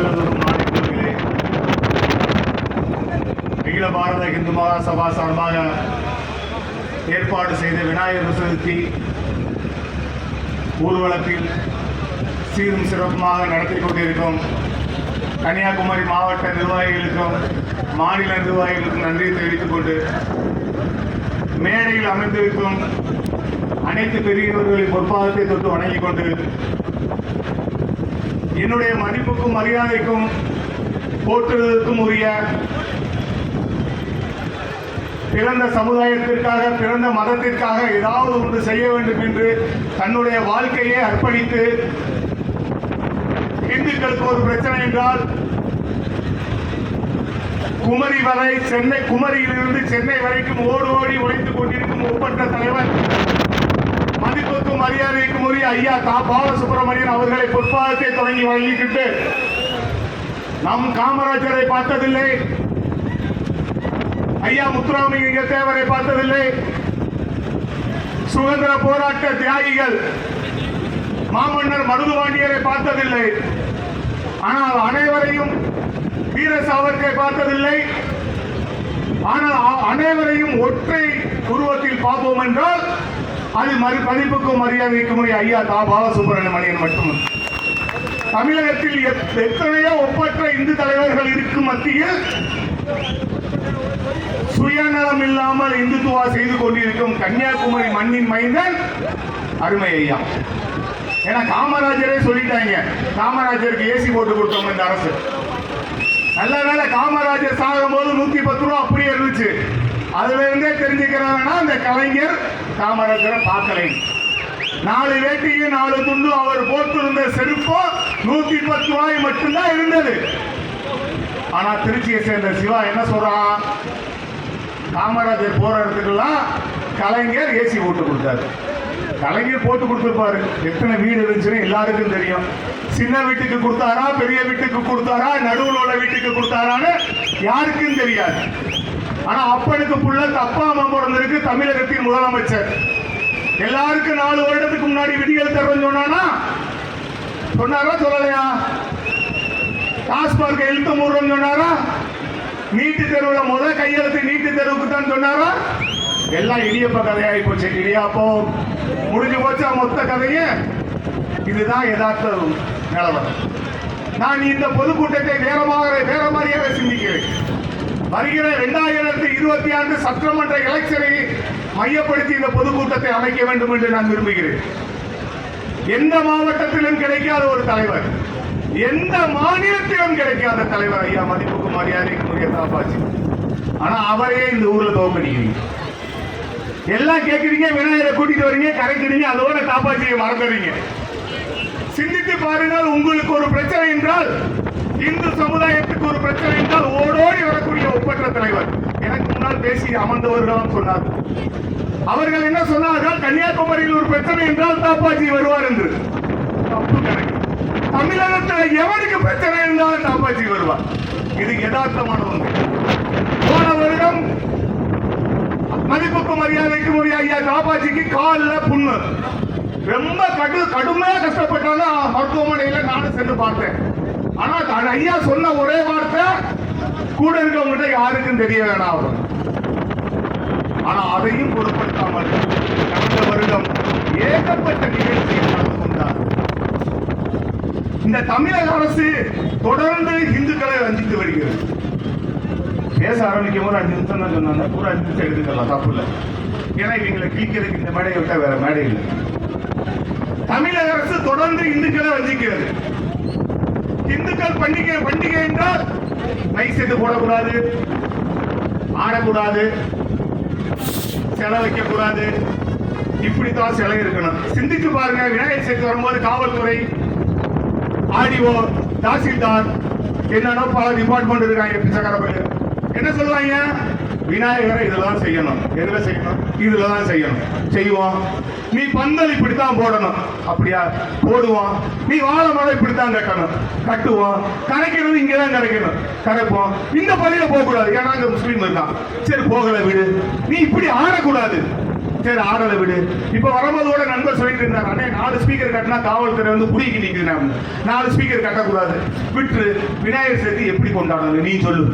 நல்லதொரு மாநிலங்களே அகில பாரத இந்து மகாசபா சார்பாக ஏற்பாடு செய்த விநாயகர் சதுர்த்தி ஊர்வலத்தில் சீரும் சிறப்புமாக நடத்தி கொண்டிருக்கும் கன்னியாகுமரி மாவட்ட நிர்வாகிகளுக்கும் மாநில நிர்வாகிகளுக்கும் நன்றியை தெரிவித்துக் கொண்டு மேடையில் அமைந்திருக்கும் அனைத்து பெரியவர்களின் பொற்பாதத்தை தொட்டு வணங்கிக் கொண்டு என்னுடைய மதிப்புக்கும் மரியாதைக்கும் போற்றுவதற்கும் உரிய பிறந்த சமுதாயத்திற்காக பிறந்த மதத்திற்காக ஏதாவது ஒன்று செய்ய வேண்டும் என்று தன்னுடைய வாழ்க்கையை அர்ப்பணித்து இந்துக்களுக்கு ஒரு பிரச்சனை என்றால் குமரி வரை சென்னை குமரியிலிருந்து சென்னை வரைக்கும் ஓடு ஓடி உழைத்துக் கொண்டிருக்கும் ஒப்பற்ற தலைவர் மதிப்புக்கும் மரியாதைக்கும் உரிய ஐயா கா பாலசுப்ரமணியன் அவர்களை பொற்பாதத்தை தொடங்கி வழங்கிக்கிட்டு நம் காமராஜரை பார்த்ததில்லை. ஐயா முத்துராமலிங்க தேவரை பார்த்ததில்லை. சுதந்திர போராட்ட தியாகிகள் மாமன்னர் மருதுபாண்டியரை பார்த்ததில்லை. ஆனால் அனைவரையும் வீர சாவர்கரை பார்த்ததில்லை. ஆனால் அனைவரையும் ஒற்றை உருவத்தில் பார்ப்போம் என்றால் அது மறு மதிப்புக்கும் மரியாதைக்கும் ஐயா தா பாலசுப்ரமணியன் மட்டும். தமிழகத்தில் எத்- எத்தனையோ ஒப்பற்ற இந்து தலைவர்கள் இருக்கும் மத்தியில் சுயநலம் இல்லாமல் இந்துத்துவா செய்து கொண்டிருக்கும் கன்னியாகுமரி மண்ணின் மைந்தன் அருமை ஐயா. ஏன்னா காமராஜரே சொல்லிட்டாங்க. காமராஜருக்கு ஏசி போட்டு கொடுத்தோம் இந்த அரசு. நல்ல வேளை காமராஜர் சாகும் போது நூத்தி பத்து ரூபா அப்படியே இருந்துச்சு. அதுல இருந்தே தெரிஞ்சுக்கிறவனா அந்த கலைஞர் காமராஜரை பார்க்கலை நாலு வேட்டியும் நாலு துண்டும் அவர் போட்டிருந்த செருப்போ நூத்தி பத்து ரூபாய் மட்டும்தான் இருந்தது. ஆனா திருச்சியை சேர்ந்த சிவா என்ன சொல்றான் காமராஜர் போற இடத்துக்கெல்லாம் கலைஞர் ஏசி போட்டு கொடுத்தாரு. கலைஞர் போட்டு கொடுத்துருப்பாரு. எத்தனை வீடு இருந்துச்சுன்னு எல்லாருக்கும் தெரியும். சின்ன வீட்டுக்கு கொடுத்தாரா பெரிய வீட்டுக்கு கொடுத்தாரா நடுவில் உள்ள வீட்டுக்கு கொடுத்தாரான்னு யாருக்கும் தெரியாது. ஆனா அப்பனுக்கு புள்ள அப்பா அம்மா பிறந்திருக்கு தமிழகத்தின் முதலமைச்சர். எல்லாருக்கும் நாலு வருடத்துக்கு முன்னாடி விதிகள் தர்றேன்னு சொன்னானா? சொன்னாரா சொல்லலையா? டாஸ்மார்க் எழுத்து மூடுறோம்னு சொன்னாரா? நீட்டு தெருவுல முத கையெழுத்து நீட்டு தெருவுக்கு தான் சொன்னாரா? எல்லாம் இடியப்ப கதையாகி போச்சு. இடியாப்பம். முடிஞ்சு போச்சு மொத்த கதையே? இதுதான் யதார்த்த நிலவரம். நான் இந்த பொதுக்கூட்டத்தை வேறமாக வேற மாதிரியாக சிந்திக்கிறேன். வருகிற இரண்டாயிரத்தி இருபத்தி ஆண்டு சட்டமன்ற எலெக்ஷனை மையப்படுத்தி இந்த பொதுக்கூட்டத்தை அமைக்க வேண்டும் என்று நான் விரும்புகிறேன். எந்த மாவட்டத்திலும் கிடைக்காத ஒரு தலைவர் எந்த மாநிலத்திலும் கிடைக்காத தலைவர் ஐயா மதிப்புக்கு மரியாதைக்கு உரிய ஆனா அவரே இந்த ஊர்ல தோக்கடிக்கிறீங்க எல்லாம் கேட்குறீங்க விநாயகரை கூட்டிட்டு வரீங்க கரைக்கிறீங்க அதோட காப்பாற்றியை மறந்துறீங்க சிந்தித்து பாருங்கள் உங்களுக்கு ஒரு பிரச்சனை என்றால் இந்து சமுதாயத்துக்கு ஒரு பிரச்சனை என்றால் ஓடோடி வரக்கூடிய ஒப்பற்ற தலைவர். எனக்கு முன்னால் பேசி அமர்ந்தவர்களும் சொன்னார். அவர்கள் என்ன சொன்னார்கள்? கன்னியாகுமரியில் ஒரு பிரச்சனை என்றால் தாப்பாஜி வருவார் என்று. தப்பு கணக்கு. தமிழகத்தில் எவனுக்கு பிரச்சனை என்றால் தாப்பாஜி வருவார். இது யதார்த்தமான ஒன்று. போன வருடம் மதிப்புக்கு மரியாதைக்கு உரிய ஐயா தாப்பாஜிக்கு காலில் புண்ணு. ரொம்ப கடு கடுமையா கஷ்டப்பட்டாலும் மருத்துவமனையில நானும் சென்று பார்த்தேன். ஆனா ஐயா சொன்ன ஒரே வார்த்தை கூட இருக்கவங்ககிட்ட யாருக்கும் தெரிய வேணாம் அவர். ஆனா அதையும் பொருட்படுத்தாமல் கடந்த வருடம் ஏகப்பட்ட நிகழ்ச்சியில் கலந்து கொண்டார். இந்த தமிழக அரசு தொடர்ந்து இந்துக்களை வஞ்சித்து வருகிறது. பேச ஆரம்பிக்கும் போது அஞ்சு நிமிஷம் தான் சொன்னாங்க. பூரா அஞ்சு நிமிஷம் எடுத்துக்கலாம் தப்பு இல்லை. ஏன்னா இவங்களை கிழிக்கிறதுக்கு இந்த மேடையை விட்டா வேற மேடை இல்லை. தமிழக அரசு தொடர்ந்து இந்துக்களை வஞ்சிக்கிறது. இந்துக்கள் பண்டிகை பண்டிகை என்றால் மைக் செட்டு போடக்கூடாது ஆடக்கூடாது சிலை வைக்கக்கூடாது. இப்படித்தான் சிலை இருக்கணும். சிந்திச்சு பாருங்க விநாயகர் சதுர்த்தி வரும்போது காவல்துறை ஆடிஓ தாசில்தார் என்னன்னா பல டிபார்ட்மெண்ட் இருக்காங்க பிச்சைக்கார என்ன சொல்லுவாங்க? விநாயகரை இதெல்லாம் செய்யணும். எதுல செய்யணும்? இதுல தான் செய்யணும். செய்வோம் நீ பந்தல் இப்படித்தான் போடணும். அப்படியா? போடுவோம் நீ வாழை மழை இப்படித்தான் கட்டணும். கட்டுவோம் கரைக்கிறது இங்கே தான் கரைக்கணும். கரைப்போம். இந்த பள்ளியில் போகக்கூடாது. ஏன்னா அங்கே முஸ்லீம் இருக்கான் சரி போகலை விடு. நீ இப்படி ஆடக்கூடாது. சரி ஆடலை விடு. இப்ப வரும்போது கூட நண்பர் சொல்லிட்டு இருந்தார் அண்ணே நாலு ஸ்பீக்கர் கட்டினா காவல்துறை வந்து குடிக்கு நிற்கிறேன் நாலு ஸ்பீக்கர் கட்டக்கூடாது. விட்டு விநாயகர் சதுர்த்தி எப்படி கொண்டாடுறது? நீ சொல்லு.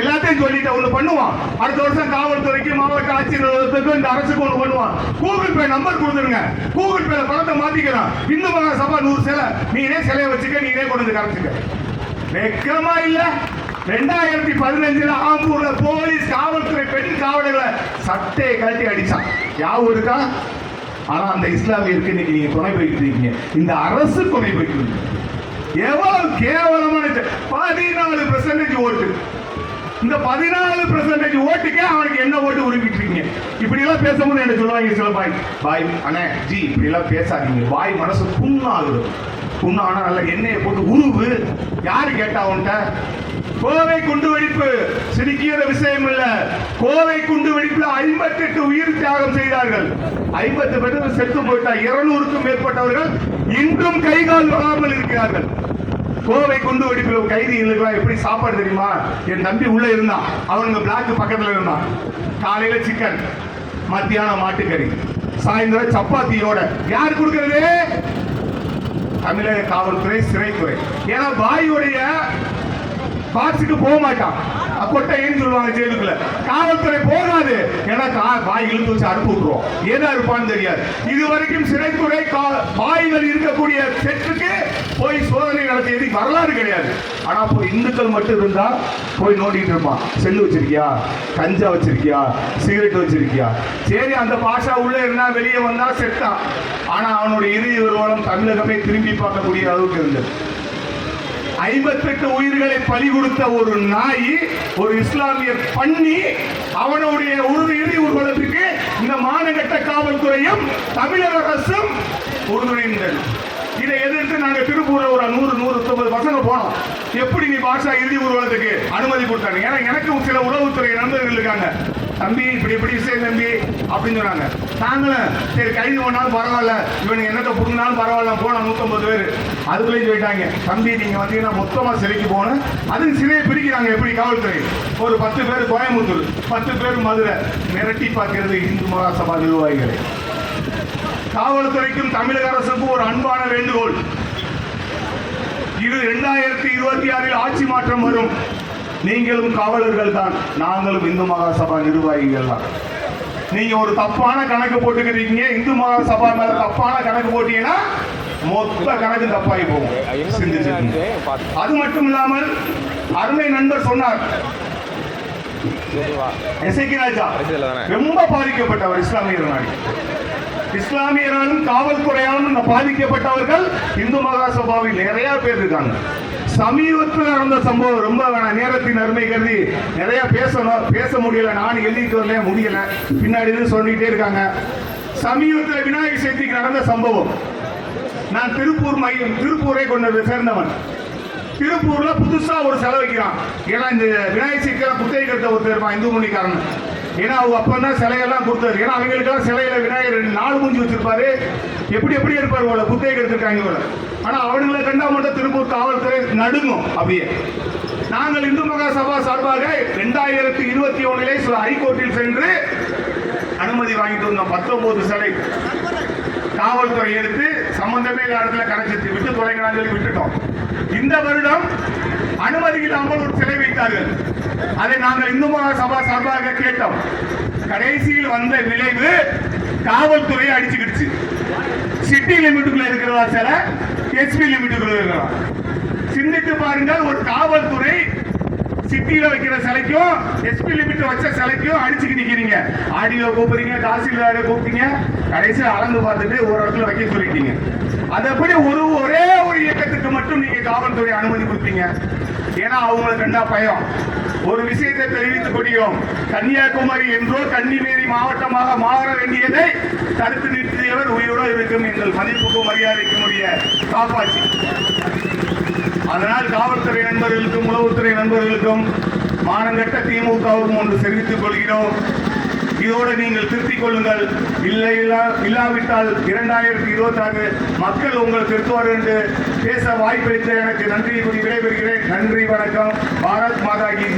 எல்லாத்தையும் சொல்லிட்டு ஒன்று பண்ணுவான். அடுத்த வருஷம் காவல்துறைக்கு மாவட்ட ஆட்சியர்களுக்கு இந்த அரசுக்கு ஒன்று பண்ணுவான். கூகுள் பே நம்பர் கொடுத்துருங்க கூகுள் பேல பணத்தை மாத்திக்கிறான் இந்து மகா சபா நூறு சிலை. நீனே சிலையை வச்சுக்க நீனே கொண்டு வந்து கரைச்சுக்க. வெக்கமா இல்ல? ரெண்டாயிரத்தி பதினஞ்சுல ஆம்பூர்ல போலீஸ் காவல்துறை பெண் காவலர்களை சட்டையை கழட்டி அடிச்சான். யாவும் இருக்கா ஆனா அந்த இஸ்லாமியருக்கு இன்னைக்கு நீங்க துணை போயிட்டு இருக்கீங்க. இந்த அரசு துணை போயிட்டு இருக்கு. எவ்வளவு கேவலமான பதினாலு பெர்சன்டேஜ் ஓட்டு. இந்த பதினாலு பெர்சன்டேஜ் ஓட்டுக்கே அவனுக்கு என்ன ஓட்டு உருவிட்டு இருக்கீங்க இப்படி எல்லாம் பேசும்போது என்ன சொல்லுவாங்க சில பாய்? பாய் அண்ணே ஜி இப்படி எல்லாம் பேசாதீங்க. பாய் மனசு புண்ணாகுது. புண்ணானா நல்ல எண்ணெயை போட்டு உருவு. யாரு கேட்டா அவன்கிட்ட கோவை குண்டு வெடிப்பு. சிரிக்கிற விஷயம் இல்ல. கோவை குண்டு வெடிப்புல ஐம்பத்தி எட்டு உயிர் தியாகம் செய்தார்கள். ஐம்பத்து பேர் செத்து போயிட்டா இருநூறுக்கும் மேற்பட்டவர்கள் இன்றும் கை கால் வராமல் இருக்கிறார்கள். கோவை குண்டு வெடிப்பில் கைதிகளுக்கு எப்படி சாப்பாடு தெரியுமா? என் தம்பி உள்ள இருந்தான். அவனுங்க பிளாக் பக்கத்துல இருந்தான். காலையில சிக்கன் மத்தியானம் மாட்டுக்கறி சாயந்தரம் சப்பாத்தியோட. யார் கொடுக்கறது? தமிழக காவல்துறை சிறைத்துறை. ஏன்னா பாயுடைய பாக்ஸுக்கு போக மாட்டான். கொட்டைன்னு சொல்லுவாங்க ஜெயிலுக்குள்ள. காவல்துறை போகாது. ஏன்னா கா- பாய் இழுத்து வச்சு அனுப்பி விட்டுருவோம் ஏதா இருப்பான்னு தெரியாது. இது வரைக்கும் சிறைத்துறை கா- பாய்கள் இருக்கக்கூடிய செட்டுக்கு போய் சோதனை தேதி வரலாறு கிடையாது. ஆனா போய் இந்துக்கள் மட்டும் இருந்தா போய் நோண்டிட்டு இருப்பான். செல்லு வச்சிருக்கியா? கஞ்சா வச்சிருக்கியா? சிகரெட் வச்சிருக்கியா? சரி அந்த பாஷா உள்ள இருந்தா வெளியே வந்தா செத்தான். ஆனா அவனுடைய இறுதி ஊர்வலம் தமிழகமே திரும்பி பார்க்கக்கூடிய அளவுக்கு இருந்தது. ஐம்பத்தெட்டு உயிர்களை பலி கொடுத்த ஒரு நாய் ஒரு இஸ்லாமிய பண்ணி அவனுடைய உறுதி இறுதி ஊர்வலத்துக்கு இந்த மாநகட்ட காவல்துறையும் தமிழக அரசும் உறுதுணைந்தது இதை எதிர்த்து நாங்க திருப்பூர்ல ஒரு நூறு நூறு தொண்ணூறு பசங்க போனோம். எப்படி நீ பாஷா இறுதி ஊர்வலத்துக்கு அனுமதி கொடுத்தாங்க? ஏன்னா எனக்கு சில உளவுத்துறை நண்பர்கள் இருக்காங்க. தம்பி இப்படி இப்படி இசை தம்பி அப்படின்னு சொன்னாங்க. நாங்களும் சரி கைது பண்ணாலும் பரவாயில்ல. இவனுக்கு என்னத்தை புடுங்கினாலும் பரவாயில்ல போனோம் நூத்தம்பது பேர். அதுக்குள்ளேயும் சொல்லிட்டாங்க தம்பி நீங்க வந்தீங்கன்னா மொத்தமா சிறைக்கு போகணும். அதுக்கு சிறையை பிரிக்கிறாங்க எப்படி காவல்துறை? ஒரு பத்து பேர் கோயம்புத்தூர் பத்து பேர் மதுரை. மிரட்டி பார்க்கிறது இந்து மகாசபா நிர்வாகிகளை. காவல்துறைக்கும் தமிழக அரசுக்கும் ஒரு அன்பான வேண்டுகோள். இது இரண்டாயிரத்தி இருபத்தி ஆறில் ஆட்சி மாற்றம் வரும். நீங்களும் காவலர்கள் தான் நாங்களும் இந்து மகாசபா நிர்வாகிகள் தான். நீங்க ஒரு தப்பான கணக்கு போட்டுக்கிறீங்க இந்து மகாசபா மேல தப்பான கணக்கு போட்டீங்கன்னா மொத்த கணக்கு தப்பாகி போகும். சிந்திச்சு அது மட்டும் இல்லாமல் அருமை நண்பர் சொன்னார். எசைக்கு ராஜா ரொம்ப பாதிக்கப்பட்டவர் இஸ்லாமியர் நாடு இஸ்லாமியராலும் காவல்துறையாலும் பாதிக்கப்பட்டவர்கள் இந்து மகாசபாவில் நிறைய பேர் இருக்காங்க. சமீபத்தில் நடந்த சம்பவம் ரொம்ப வேணாம். நேரத்தின் அருமை கருதி நிறைய பேசணும். பேச முடியல. நான் எழுதிட்டு வரல முடியல. பின்னாடி இருந்து சொல்லிட்டே இருக்காங்க. சமீபத்தில் விநாயகர் சதுர்த்திக்கு நடந்த சம்பவம். நான் திருப்பூர் மையம் திருப்பூரை கொண்டது சேர்ந்தவன். திருப்பூர்ல புதுசா ஒரு செலவு வைக்கிறான். ஏன்னா இந்த விநாயகர் சதுர்த்தியில புத்தகத்தை ஒருத்தர் இருப்பான். இந்து மொழிக்காரன் ஏன்னா அவங்க அப்பதான் சிலையெல்லாம் கொடுத்தாரு. ஏன்னா அவங்களுக்கெல்லாம் சிலையில விநாயகர் நாலு மூஞ்சி வச்சிருப்பாரு. எப்படி எப்படி இருப்பார் போல குத்தகை எடுத்திருக்காங்க போல ஆனா அவனுங்களை கண்டா மட்டும் திருப்பூர் காவல்துறை நடுங்கும் அப்படியே. நாங்கள் இந்து மகா சபா சார்பாக ரெண்டாயிரத்தி இருபத்தி ஒன்னிலே ஹைகோர்ட்டில் சென்று அனுமதி வாங்கிட்டு வந்தோம். பத்தொன்பது சிலை. காவல்துறை எடுத்து சம்பந்தமே இல்லாத இடத்துல கரைச்சி விட்டு தொலைங்களான்னு சொல்லி விட்டுட்டோம். இந்த வருடம் அனுமதி இல்லாமல் ஒரு சிலை வைத்தார்கள். அதை நாங்கள் இந்து மகாசபா சார்பாக கேட்டோம். கடைசியில் வந்த விளைவு காவல்துறையை அடிச்சுக்கிடுச்சு. சிட்டி லிமிட்டுக்குள்ள இருக்கிறதா சில? எஸ்பி லிமிட்டுக்குள்ள இருக்கிறதா? சிந்தித்து பாருங்கள் ஒரு காவல்துறை சிட்டியில வைக்கிற சிலைக்கும் எஸ்பி லிமிட் வச்ச சிலைக்கும் அடிச்சுட்டு நிக்கிறீங்க. ஆடியோ கூப்பிடுறீங்க தாசில்தார கூப்பிட்டீங்க. கடைசியில் அளந்து பார்த்துட்டு ஒரு இடத்துல வைக்க சொல்லிட்டீங்க. அதப்படி ஒரு ஒரே ஒரு இயக்கத்துக்கு மட்டும் நீங்க காவல்துறை அனுமதி கொடுத்தீங்க ஏன்னா அவங்களுக்கு கண்டா பயம். ஒரு விஷயத்தை தெரிவித்துக் கொள்கிறோம். கன்னியாகுமரி என்றோ கன்னிமேரி மாவட்டமாக மாற வேண்டியதை தடுத்து நிறுத்தியவர் உயிரோடு இருக்கும் எங்கள் மதிப்புக்கும் மரியாதைக்கும் உரிய காப்பாட்சி. அதனால் காவல்துறை நண்பர்களுக்கும் உளவுத்துறை நண்பர்களுக்கும் மானங்கட்ட திமுகவுக்கும் ஒன்று தெரிவித்துக் கொள்கிறோம். இதோடு நீங்கள் திருத்திக் கொள்ளுங்கள். இல்லை இல்லா இல்லாவிட்டால் இரண்டாயிரத்தி இருபத்தி ஆறு மக்கள் உங்கள் திருத்துவார் என்று பேச வாய்ப்பளித்த எனக்கு நன்றி கூறி விடைபெறுகிறேன். நன்றி வணக்கம். பாரத் மாதா கி